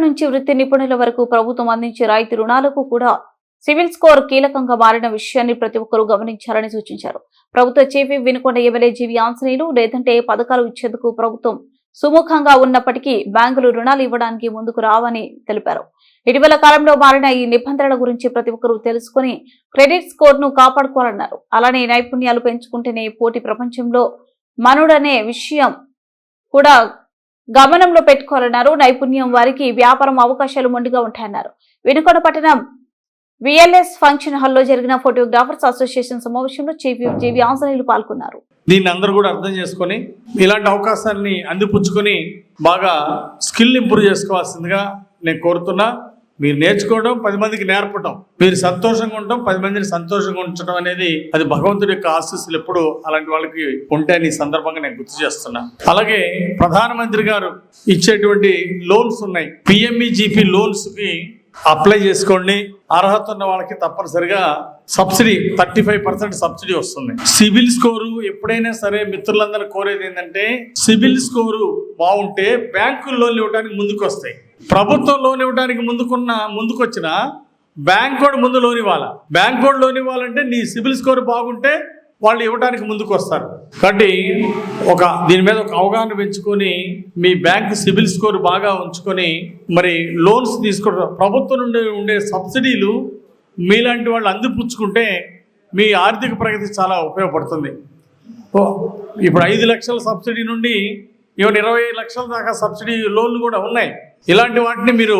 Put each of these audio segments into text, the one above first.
నుంచి వృత్తి నిపుణుల వరకు ప్రభుత్వం అందించే రాయితీ రుణాలకు కూడా సివిల్ స్కోర్ కీలకంగా మారిన విషయాన్ని ప్రతి ఒక్కరూ గమనించాలని సూచించారు. ప్రభుత్వ chief Vinukonda MLA GV Anjaneyulu లేదంటే పథకాలు ఇచ్చేందుకు ప్రభుత్వం సుముఖంగా ఉన్నప్పటికీ బ్యాంకులు రుణాలు ఇవ్వడానికి ముందుకు రావని తెలిపారు. ఇటీవల కాలంలో మారిన ఈ నిబంధనల గురించి ప్రతి ఒక్కరూ తెలుసుకుని క్రెడిట్ స్కోర్ను కాపాడుకోవాలన్నారు. అలానే నైపుణ్యాలు పెంచుకుంటేనే పోటీ ప్రపంచంలో మనుడనే విషయం కూడా గమనంలో పెట్టుకోవాలన్నారు. నైపుణ్యం వారికి వ్యాపారం అవకాశాలు మొండిగా ఉంటాయన్నారు. వినుకొండ పట్టణం విఎల్ఎస్ ఫంక్షన్ హాల్లో జరిగిన ఫోటోగ్రాఫర్స్ అసోసియేషన్ సమావేశంలో చీఫ్ జీవి ఆంజనేయులు పాల్గొన్నారు. దీన్ని అందరూ కూడా అర్థం చేసుకొని ఇలాంటి అవకాశాన్ని అందిపుచ్చుకొని బాగా స్కిల్ ఇంప్రూవ్ చేసుకోవాల్సిందిగా నేను కోరుతున్నా. మీరు నేర్చుకోవడం పది మందికి నేర్పడం మీరు సంతోషంగా ఉండడం పది మందిని సంతోషంగా ఉంచడం అనేది అది భగవంతుడి యొక్క ఆశీస్సులు ఎప్పుడు అలాంటి వాళ్ళకి ఉంటాయని ఈ సందర్భంగా నేను గుర్తు చేస్తున్నా. అలాగే ప్రధానమంత్రి గారు ఇచ్చేటువంటి లోన్స్ ఉన్నాయి. పిఎంఈజిపి లోన్స్కి అప్లై చేసుకోండి. అర్హత ఉన్న వాళ్ళకి తప్పనిసరిగా subsidy thirty five percent subsidy వస్తుంది. సివిల్ స్కోరు ఎప్పుడైనా సరే మిత్రులందరూ కోరేది ఏంటంటే సివిల్ స్కోరు బాగుంటే బ్యాంకు లోన్లు ఇవ్వడానికి ముందుకు వస్తాయి ప్రభుత్వం లోన్ ఇవ్వడానికి ముందుకున్న ముందుకొచ్చిన బ్యాంక్ కూడా ముందు లోన్ ఇవ్వాలా? బ్యాంక్ కూడా లోన్ ఇవ్వాలంటే నీ సిబిల్ స్కోర్ బాగుంటే వాళ్ళు ఇవ్వడానికి ముందుకు వస్తారు కాబట్టి ఒక దీని మీద ఒక అవగాహన పెంచుకొని మీ బ్యాంక్ సిబిల్ స్కోర్ బాగా ఉంచుకొని మరి లోన్స్ తీసుకుంటారు ప్రభుత్వం నుండి ఉండే సబ్సిడీలు మీలాంటి వాళ్ళు అందిపుచ్చుకుంటే మీ ఆర్థిక ప్రగతి చాలా ఉపయోగపడుతుంది. ఇప్పుడు ఐదు లక్షల సబ్సిడీ నుండి ఈవెన్ ఇరవై లక్షల దాకా సబ్సిడీ లోన్లు కూడా ఉన్నాయి. ఇలాంటి వాటిని మీరు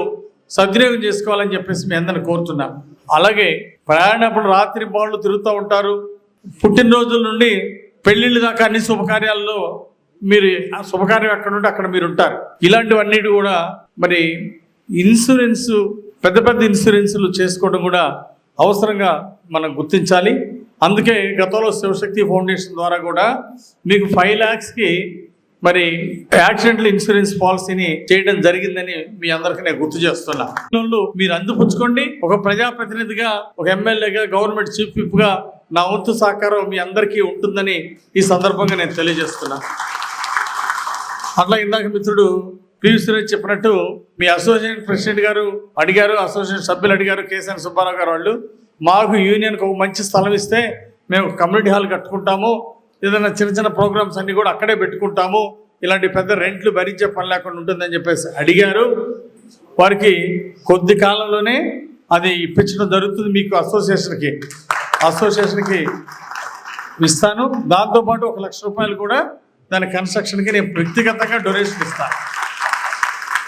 సద్వినియోగం చేసుకోవాలని చెప్పేసి మీ అందరిని కోరుతున్నాం. అలాగే ప్రయాణప్పుడు రాత్రి బాళ్ళు తిరుగుతూ ఉంటారు. పుట్టినరోజుల నుండి పెళ్ళిళ్ళ దాకా అన్ని శుభకార్యాల్లో మీరు ఆ శుభకార్యం ఎక్కడ ఉంటే అక్కడ మీరు ఉంటారు. ఇలాంటివన్నిటి కూడా మరి ఇన్సూరెన్స్ పెద్ద పెద్ద ఇన్సూరెన్సులు చేసుకోవడం కూడా అవసరంగా మనం గుర్తించాలి. అందుకే గతంలో శివశక్తి ఫౌండేషన్ ద్వారా కూడా మీకు ఫైవ్ ల్యాక్స్కి మరి యాక్సిడెంటల్ ఇన్సూరెన్స్ పాలసీని చేయడం జరిగిందని మీ అందరికీ నేను గుర్తు చేస్తున్నా. వాళ్ళు మీరు అందిపుచ్చుకోండి. ఒక ప్రజాప్రతినిధిగా ఒక ఎమ్మెల్యేగా గవర్నమెంట్ చీఫ్ విప్గా నా వంతు సహకారం మీ అందరికీ ఉంటుందని ఈ సందర్భంగా నేను తెలియజేస్తున్నా. అట్లా ఇందాక మిత్రుడు పివి సురేష్ చెప్పినట్టు మీ అసోసియేషన్ ప్రెసిడెంట్ గారు అడిగారు అసోసియేషన్ సభ్యులు అడిగారు కేసీఆర్ సుబ్బారావు గారు వాళ్ళు మాకు యూనియన్కి ఒక మంచి స్థలం ఇస్తే మేము కమ్యూనిటీ హాల్ కట్టుకుంటాము ఏదైనా చిన్న చిన్న ప్రోగ్రామ్స్ అన్నీ కూడా అక్కడే పెట్టుకుంటాము. ఇలాంటి పెద్ద రెంట్లు భరించే పని లేకుండా ఉంటుందని చెప్పేసి అడిగారు. వారికి కొద్ది కాలంలోనే అది ఇప్పించడం జరుగుతుంది మీకు అసోసియేషన్కి. అసోసియేషన్కి ఇస్తాను. దాంతోపాటు ఒక లక్ష రూపాయలు కూడా దాని కన్స్ట్రక్షన్కి నేను వ్యక్తిగతంగా డొనేషన్ ఇస్తాను.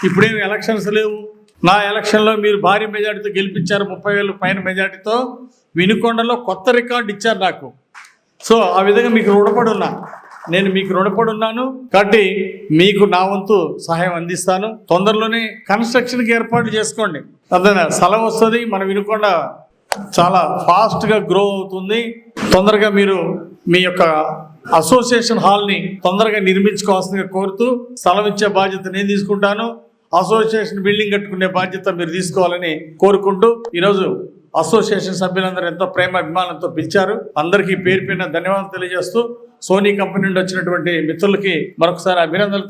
ఇప్పుడేమి ఎలక్షన్స్ లేవు. నా ఎలక్షన్లో మీరు భారీ మెజార్టీతో గెలిపించారు. ముప్పై వేలు పైన మెజార్టీతో వినుకొండలో కొత్త రికార్డు ఇచ్చారు నాకు. సో ఆ విధంగా మీకు రుణపడి ఉన్నా. నేను మీకు రుణపడి ఉన్నాను. కాబట్టి మీకు నా వంతు సహాయం అందిస్తాను. తొందరలోనే కన్స్ట్రక్షన్కి ఏర్పాటు చేసుకోండి. అర్థమైనా స్థలం వస్తుంది మనం వినకుండా చాలా ఫాస్ట్గా గ్రో అవుతుంది. తొందరగా మీరు మీ యొక్క అసోసియేషన్ హాల్ని తొందరగా నిర్మించుకోవాల్సిందిగా కోరుతూ స్థలం ఇచ్చే బాధ్యత నేను తీసుకుంటాను. అసోసియేషన్ బిల్డింగ్ కట్టుకునే బాధ్యత మీరు తీసుకోవాలని కోరుకుంటూ ఈరోజు అసోసియేషన్ సభ్యులందరూ ఎంతో ప్రేమ అభిమానంతో పిలిచారు. అందరికీ పేరు పైన ధన్యవాదాలు తెలియజేస్తూ సోనీ కంపెనీ నుండి వచ్చినటువంటి మిత్రులకి మరొకసారి అభినందనలు